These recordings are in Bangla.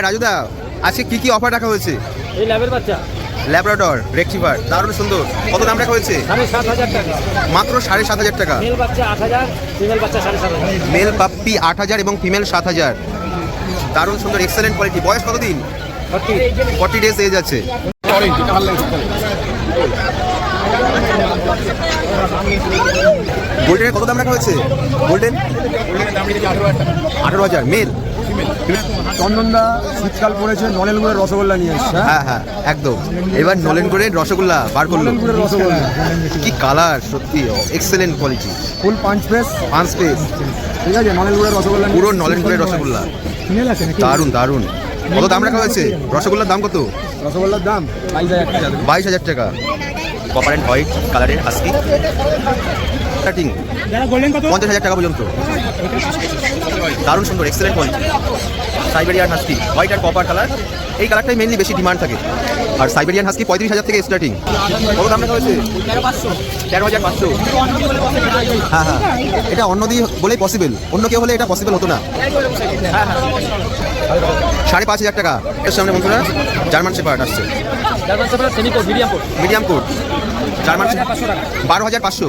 হ্যাঁ রাজুদা আজকে কি কি অফার রাখা হয়েছে? এই ল্যাবের বাচ্চা। ল্যাবরেটর রেক্টিভার দারুণ সুন্দর। কত দাম রাখা হয়েছে? মাত্র সাড়ে সাত হাজার টাকা। মেল পাপ্পি আট হাজার এবং ফিমেল সাত হাজার। দারুণ সুন্দর এক্সেলেন্ট কোয়ালিটি বয়স কতদিন? ফর্টি ডেজ এজ আছে। গোল্ডেনের কত দাম রাখা হয়েছে? গোল্ডেন আঠারো হাজার। মেল চন্দনদা শীতকাল পড়েছে নলেনগুড়ের রসগোল্লা নিয়ে এসছে হ্যাঁ? হ্যাঁ একদম। এবার নলেন করে রসগোল্লা বার করল। রসগোল্লা। কি কালার? সত্যি এক্সেলেন্ট কোয়ালিটি ফুল পাঁচ পেস। পাঁচ পেজ ঠিক আছে নলেনগুড়ের রসগোল্লা নিয়ে পুরো। নলেন করে রসগোল্লা। দারুণ দারুণ। কত দাম রাখা হয়েছে? রসগোল্লার দাম কত? রসগোল্লার দাম বাইশ হাজার টাকা। বাইশ হাজার টাকা। কপার অ্যান্ড হোয়াইট কালারের হাস্কি স্টার্টিং পঞ্চাশ হাজার টাকা পর্যন্ত। দারুণ সুন্দর excellent quality Siberian husky white আর কপার কালার এই কালারটাই মেনলি বেশি ডিমান্ড থাকে। আর সাইবেরিয়ান হাস্কি পঁয়ত্রিশ হাজার থেকে স্টার্টিং কত দাম রাখা হয়েছে? তেরো হাজার পাঁচশো। হ্যাঁ হ্যাঁ। এটা অন্য দিয়ে বলেই পসিবল অন্য কেউ হলে এটা পসিবল হতো না। সাড়ে পাঁচ হাজার টাকা। এর সামনে বন্ধুরা জার্মান শেপার্ড আসছে। কোড মিডিয়াম কোড জার্মান বারো হাজার পাঁচশো।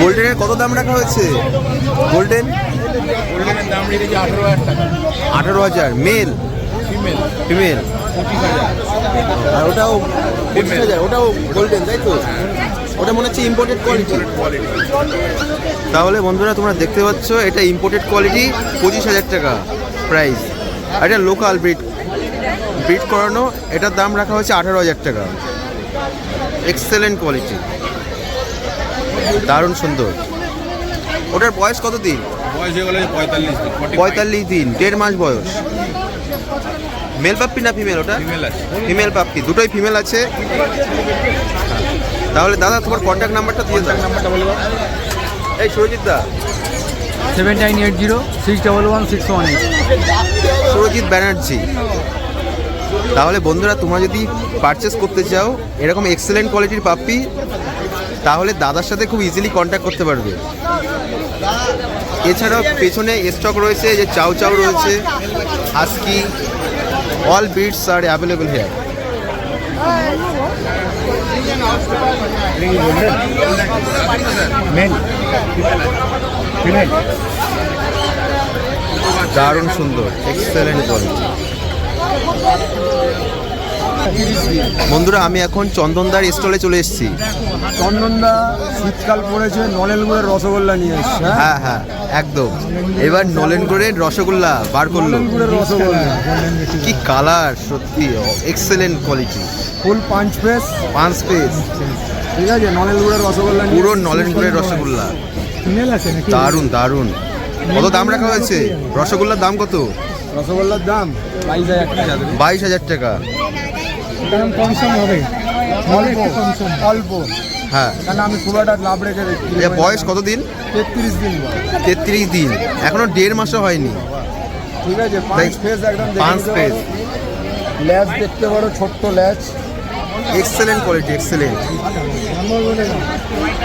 গোল্ডেনের কত দাম রাখা হয়েছে? গোল্ডেন গোল্ডেনের দাম রেখেছি আঠেরো হাজার টাকা। আঠারো হাজার। মেল ফিমেল ফিমেল আর ওটাও পঁচিশ হাজার। ওটাও গোল্ডেন তাই তো? ওটা মনে হচ্ছে ইম্পোর্টেড কোয়ালিটি কোয়ালিটি তাহলে বন্ধুরা তোমরা দেখতে পাচ্ছ এটা ইম্পোর্টেড কোয়ালিটি পঁচিশ হাজার টাকা প্রাইস আর এটা লোকাল ব্রিড ব্রিড করানো এটার দাম রাখা হয়েছে আঠারো হাজার টাকা। এক্সেলেন্ট কোয়ালিটি দারুণ সুন্দর। ওটার বয়স কত দিন বয়স হয়ে গেলে পঁয়তাল্লিশ দিন পঁয়তাল্লিশ দিন দেড় মাস বয়স। মেল পাপ্পি না ফিমেল ওটা? ফিমেল আছে। পাপ্পি দুটোই ফিমেল আছে। তাহলে দাদা তোমার কন্ট্যাক্ট নাম্বারটা দিয়ে দাও। নাম্বারটা বলে দাও। এই সুরজিৎ দা। Seven nine eight zero six double one six one eight Surajit Banerjee. তাহলে বন্ধুরা তোমরা যদি পারচেস করতে চাও এরকম এক্সেলেন্ট কোয়ালিটির পাপ্পি তাহলে দাদার সাথে খুব ইজিলি কন্ট্যাক্ট করতে পারবে। এছাড়াও পেছনে স্টক রয়েছে যে চাউ চাউ রয়েছে হাস্কি অল বিটস আর অ্যাভেলেবল হেয়ার দারুণ সুন্দর এক্সেলেন্ট কোয়ালিটি বন্ধুরা আমি এখন চন্দনদার স্টলে চলে এসেছি। চন্দনদা শীতকাল পড়েছে নলেনগুড়ের রসগোল্লা নিয়ে এসছে হ্যাঁ? হ্যাঁ একদম। এবার নলেনগুড়ের রসগোল্লা বার করল। রসগোল্লা কি কালার সত্যি এক্সেলেন্ট কোয়ালিটি ফুল পাঁচ পেস পাঁচ পেজ ঠিক আছে নলেনগুড়ের রসগোল্লা পুরো। নলেনগুড়ের রসগোল্লা। দারুণ দারুণ। কত দাম রাখা হয়েছে? রসগোল্লার দাম কত? রসগোল্লার দাম বাইশ হাজার টাকা। বাইশ হাজার টাকা। দাম কম সম হবে। অল্প অল্প। হ্যাঁ। আমি খুব একটা লাভ রেখে দেখি বয়স কত দিন? তেত্রিশ দিন। তেত্রিশ দিন। এখনও দেড় মাসও হয়নি। ঠিক আছে পাঁচ একদম পাঁচ ল্যাচ দেখতে পারো ছোট্ট ল্যাচ। এক্সেলেন্ট কোয়ালিটি এক্সেলেন্ট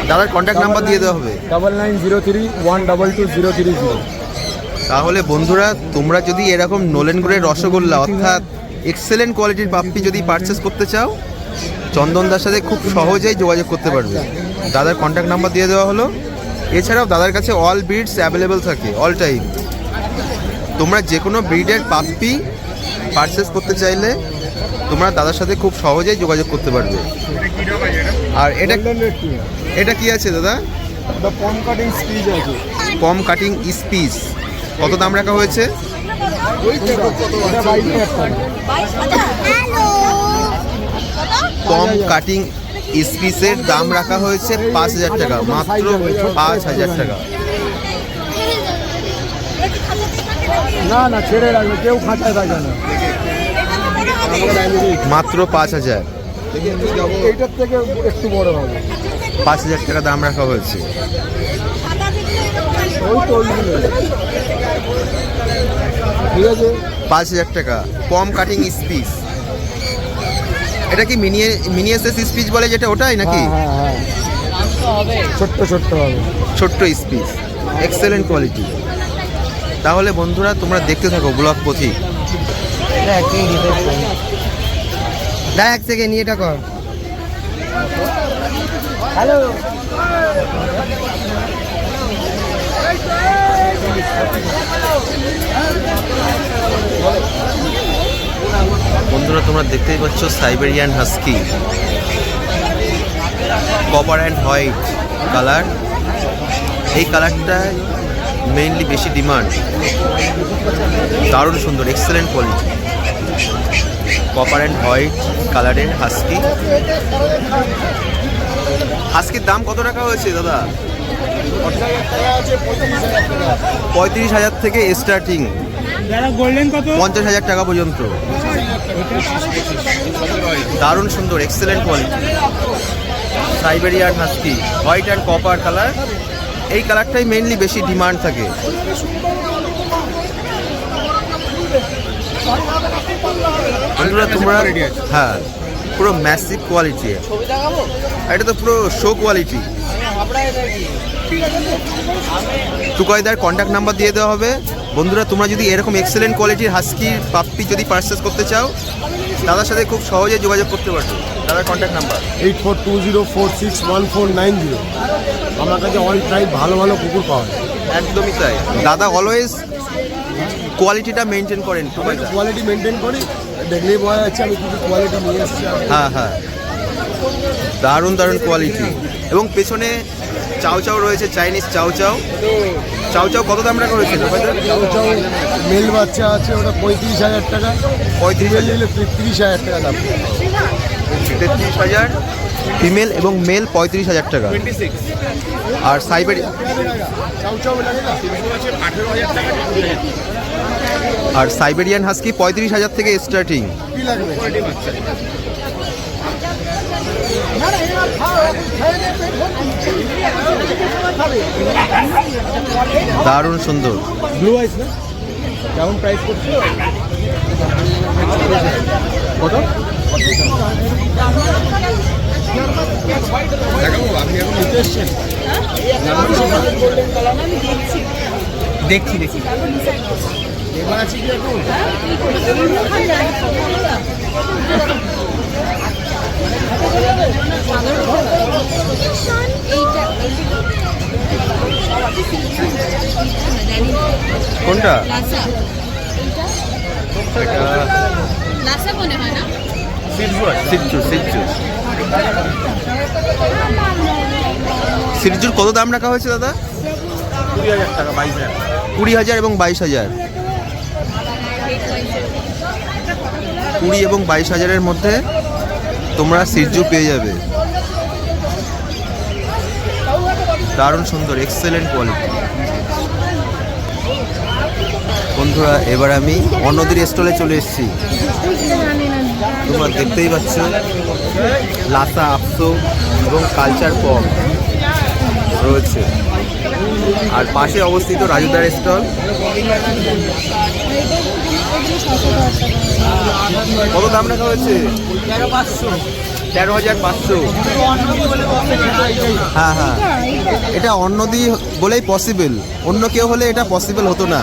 দাদার কন্ট্যাক্ট নাম্বার দিয়ে দেওয়া হবে। Double nine zero three one double two zero three zero তাহলে বন্ধুরা তোমরা যদি এরকম নোলেনগুড়ের রসগোল্লা অর্থাৎ এক্সেলেন্ট কোয়ালিটির পাপ্পি যদি পারচেস করতে চাও চন্দনদার সাথে খুব সহজেই যোগাযোগ করতে পারবে। দাদার কন্ট্যাক্ট নাম্বার দিয়ে দেওয়া হলো। এছাড়াও দাদার কাছে অল ব্রিডস অ্যাভেলেবেল থাকে অল টাইম তোমরা যে কোনো ব্রিডের পাপ্পি পারচেস করতে চাইলে তোমরা দাদার সাথে খুব সহজেই যোগাযোগ করতে পারবে। আর এটা এটা কি আছে দাদা? পম কাটিং স্পিচ আছে। পম কাটিং স্পিস কত দাম রাখা হয়েছে? পম কাটিং স্পিসের দাম রাখা হয়েছে পাঁচ হাজার টাকা মাত্র পাঁচ হাজার টাকা। না না ছেড়ে রাখবে কেউ খাঁচায় থাকে না। মাত্র পাঁচ হাজার। এইটার থেকে একটু বড় হবে। পাঁচ হাজার টাকা দাম রাখা হয়েছে। ওই তো ঠিক আছে? পাঁচ হাজার টাকা। কম কাটিং স্পিচ এটা কি মিনি মিনিয়েসেস স্পিচ বলে যেটা ওটাই নাকি? হ্যাঁ হ্যাঁ হ্যাঁ। ছোট্ট ছোট্ট হবে। ছোট্ট স্পিচ এক্সেলেন্ট কোয়ালিটি তাহলে বন্ধুরা তোমরা দেখতে থাকো ব্লগ পথিক দেখ এক থেকে নিয়ে এটা কর। হ্যালো বন্ধুরা, তোমরা দেখতেই পাচ্ছ Siberian husky copper and white colour এই কালারটা মেইনলি বেশি ডিমান্ড দারুণ সুন্দর excellent quality copper and white কালারের হাস্কি হাস্কির দাম কত টাকা হয়েছে, দাদা? পঁয়ত্রিশ হাজার থেকে স্টার্টিং পঞ্চাশ হাজার টাকা পর্যন্ত। দারুণ সুন্দর excellent quality Siberian husky white and copper colour এই কালারটাই মেনলি বেশি ডিমান্ড থাকে। তোমরা হ্যাঁ পুরো ম্যাসিভ কোয়ালিটি এটা তো পুরো শো কোয়ালিটি টুকয়দার কন্ট্যাক্ট নাম্বার দিয়ে দেওয়া হবে। বন্ধুরা তোমরা যদি এরকম এক্সেলেন্ট কোয়ালিটির হাস্কির পাপ্পি যদি পারচেস করতে চাও দাদার সাথে খুব সহজে যোগাযোগ করতে পারবে। দাদার contact number eight four two zero four six one four nine zero আমার কাছে অল টাইম ভালো ভালো কুকুর পাওয়া যায়। একদমই তাই। দাদা অলওয়েজ কোয়ালিটিটা মেনটেন করেন কোয়ালিটি মেনটেন করি দেখলেই বোঝা যাচ্ছে আমি কিছু কোয়ালিটি নিয়ে এসেছি। হ্যাঁ হ্যাঁ। দারুণ দারুণ কোয়ালিটি এবং পেছনে চাউ চাউ রয়েছে চাইনিজ চাউ চাউ। চাউ চাউ কত দাম রাখা রয়েছে? চাউ চাউ মেল বাচ্চা আছে ওটা পঁয়ত্রিশ হাজার টাকা। পঁয়ত্রিশ ফিমেল হাজার। নিলে তিরিশ হাজার টাকা দাম। তেত্রিশ হাজার। ফিমেল এবং মেল পঁয়ত্রিশ হাজার টাকা। আর সাইবেরি চাউ চাউ লাগে না? আর সাইবেরিয়ান হাস্কি পঁয়ত্রিশ হাজার থেকে স্টার্টিং দারুণ সুন্দর। ব্লু আইস না? কেমন প্রাইস করছে কত? দেখাবো আপনি এখন নিতে এসছেন দেখছি দেখছি। এবার আছে কি এখন? কোনটা? লাসা। এটা লাসা মনে হয় না? সিরজু সিরজু সিরজুর কত দাম রাখা হয়েছে দাদা? কুড়ি হাজার টাকা বাইশ হাজার কুড়ি হাজার এবং বাইশ হাজার। কুড়ি এবং বাইশ হাজারের মধ্যে তোমরা সিরজু পেয়ে যাবে। দারুণ সুন্দর এক্সেলেন্ট কোয়ালিটি বন্ধুরা, এবার আমি অন্যদের স্টলে চলে এসেছি। তোমরা দেখতেই পাচ্ছ, লাসা আপসো এবং কালচার পপ রয়েছে। আর পাশে অবস্থিত রাজুদার স্টল কত দাম রাখা হয়েছে? তেরো হাজার পাঁচশো। হ্যাঁ হ্যাঁ। এটা অন্য দিয়ে বলেই পসিবল অন্য কেউ হলে এটা পসিবল হতো না।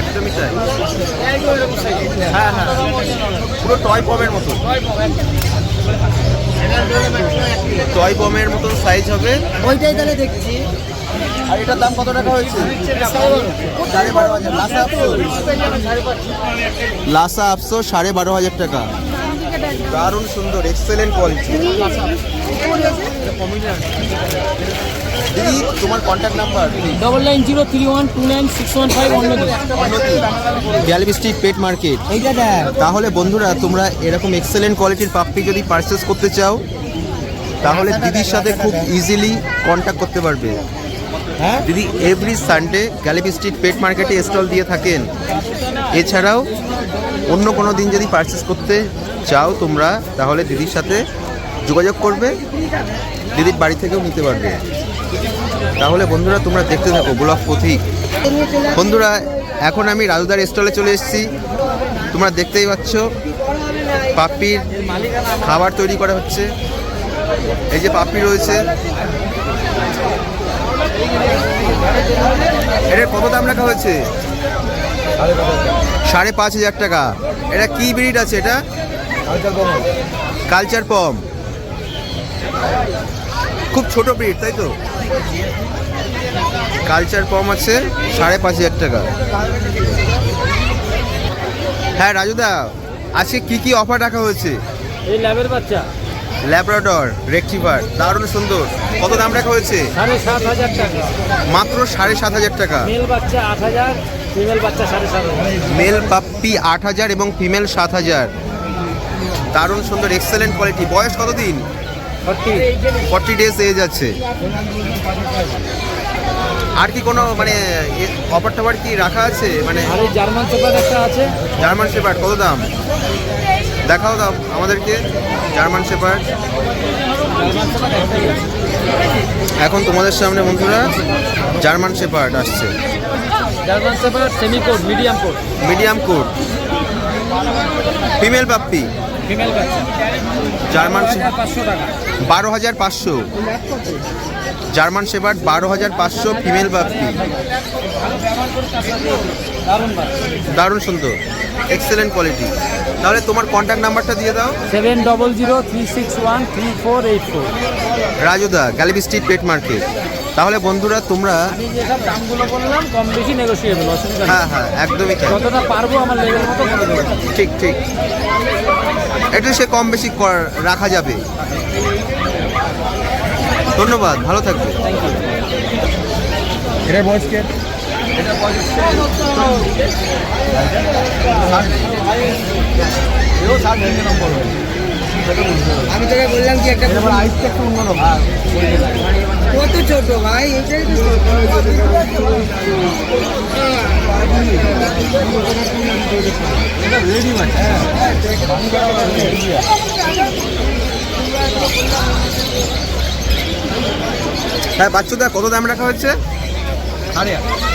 একদমই তাই। হ্যাঁ হ্যাঁ। পুরো টয় পমের মতো। টয় পমের মতো সাইজ হবে। ওইটাই তাহলে দেখছি। আর এটার দাম কত টাকা হয়েছে? সাড়ে বারো হাজার লাসা লাসা আপসো সাড়ে বারো হাজার টাকা। দারুণ সুন্দর এক্সেলেন্ট কোয়ালিটি দিদি তোমার contact number double nine zero three one two nine six one five street pet market তাহলে বন্ধুরা তোমরা এরকম এক্সেলেন্ট কোয়ালিটির পাপ্পি যদি পারচেস করতে চাও তাহলে দিদির সাথে খুব ইজিলি কন্ট্যাক্ট করতে পারবে। দিদি every Sunday Galiff street pet মার্কেটে স্টল দিয়ে থাকেন, এছাড়াও অন্য কোনো দিন যদি পারচেস করতে চাও তোমরা, তাহলে দিদির সাথে যোগাযোগ করবে, দিদির বাড়ি থেকেও নিতে পারবে। তাহলে বন্ধুরা, তোমরা দেখতে থাকো ব্লক পথিক। বন্ধুরা, এখন আমি রাজুদার স্টলে চলে এসেছি। তোমরা দেখতেই পাচ্ছ, পাপ্পির খাবার তৈরি করা হচ্ছে। এই যে পাপি রয়েছে এটার কত দাম রাখা হয়েছে? সাড়ে পাঁচ হাজার। টাকা। এটা কি ব্রিড আছে এটা? কালচার পম। খুব ছোট ব্রিড তাই তো? কালচার পম আছে সাড়ে পাঁচ হাজার টাকা। হ্যাঁ রাজুদা আজকে কি কি অফার রাখা হয়েছে? এই ল্যাবের বাচ্চা। ল্যাবরেটর রেকটিভার দারুণ সুন্দর। কত দাম রাখা হয়েছে? সাড়ে সাত হাজার টাকা। মাত্র সাড়ে সাত হাজার টাকা। মেল বাচ্চা আট হাজার ফিমেল বাচ্চা সাড়ে সাত হাজার। মেল পাপ্পি আট হাজার এবং ফিমেল সাত হাজার। দারুণ সুন্দর এক্সেলেন্ট কোয়ালিটি বয়স কতদিন? ফর্টি। ডেজ এজ আছে। আর কি কোনো মানে অফার টফার কি রাখা আছে? মানে জার্মান চেপার একটা আছে। জার্মান শেপার্ড কত দাম? দেখাও দাও আমাদেরকে জার্মান শেপার্ড। এখন তোমাদের সামনে বন্ধুরা জার্মান শেপার্ড আসছে। German semi coat medium coat. Medium coat female puppy female বাচ্চা। জার্মান পাঁচশো টাকা। বারো হাজার পাঁচশো। জার্মান শেপার্ড বারো হাজার পাঁচশো ফিমেল দারুণ বাচ্চা। দারুণ সুন্দর। এক্সেলেন্ট কোয়ালিটি তাহলে তোমার কন্ট্যাক্ট নাম্বারটা দিয়ে দাও। Seven double zero three six one three four eight four. রাজুদা গ্যালিবি street pet market তাহলে বন্ধুরা তোমরা আমি যেসব দামগুলো বললাম কম বেশি নেগোসিয়েবল অসুবিধা হ্যাঁ হ্যাঁ একদমই তাই। যতটা পারব আমার লেভেল মতো করে দেবো। ঠিক ঠিক। একটু সে কম বেশি কর- রাখা যাবে। ধন্যবাদ ভালো থাকবে। থ্যাংক ইউ বয়স কে? আমি তোকে বললাম কি একটা আইসটা একটু অন্যরকম। কত ছোট ভাই? এটাই তো হ্যাঁ বাচ্চাদা কত দাম রাখা হচ্ছে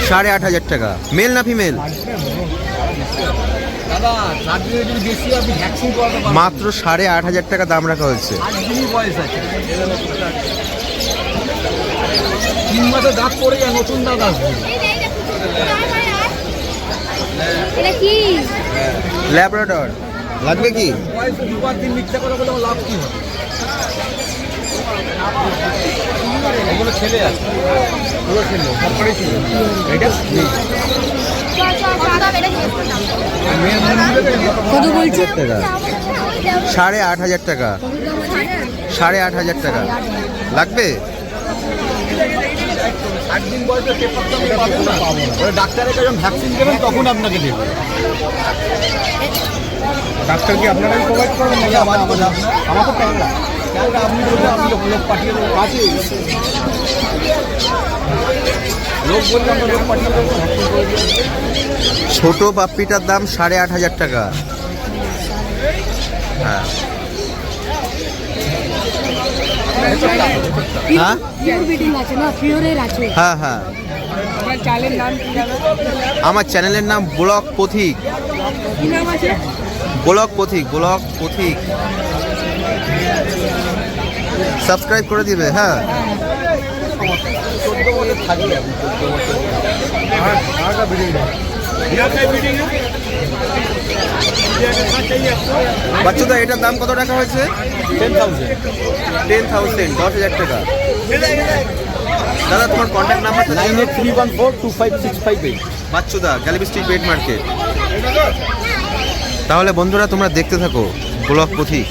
সাড়ে আট হাজার টাকা। মেল না ফিমেল? মাত্র সাড়ে আট হাজার টাকা দাম রাখা হয়েছে। তিন মাসে দাঁত পড়ে যায় নতুন দাঁত আসবে। ল্যাবরেটর। লাগবে কি? লাভ হবে? এগুলো ছেলে আছে পুরো ছেলে সরকারি ছেলে। এটা? কত বলছে? সাড়ে আট হাজার টাকা। সাড়ে আট হাজার টাকা। লাগবে? আট দিন বয়সে পাবো না ওই ডাক্তারের কাছে যখন ভ্যাকসিন দেবেন তখন আপনাকে দেবে। ডাক্তার কি আপনারাই প্রোভাইড করবেন আমার আমাকে আপনি বললে আমি লোক লোক পাঠিয়ে দেবো আছে লোক বললে আমরা লোক পাঠিয়ে দেবো ভ্যাকসিন করে দেবো ছোট পাপ্পিটার দাম সাড়ে আট হাজার টাকা হ্যাঁ হ্যাঁ হ্যাঁ হ্যাঁ আমার চ্যানেলের নাম ব্লক পথিক ব্লক পথিক ব্লক পথিক। সাবস্ক্রাইব করে দিবে হ্যাঁ। বাচ্চাদা এটার দাম কত টাকা হয়েছে? টেন থাউজেন্ড টেন দশ হাজার টাকা। দাদা, তোমার contact number nine eight three one four two five six five eight বাচ্চুদা Galiff street pet market তাহলে বন্ধুরা, তোমরা দেখতে থাকো ব্লক পথিক।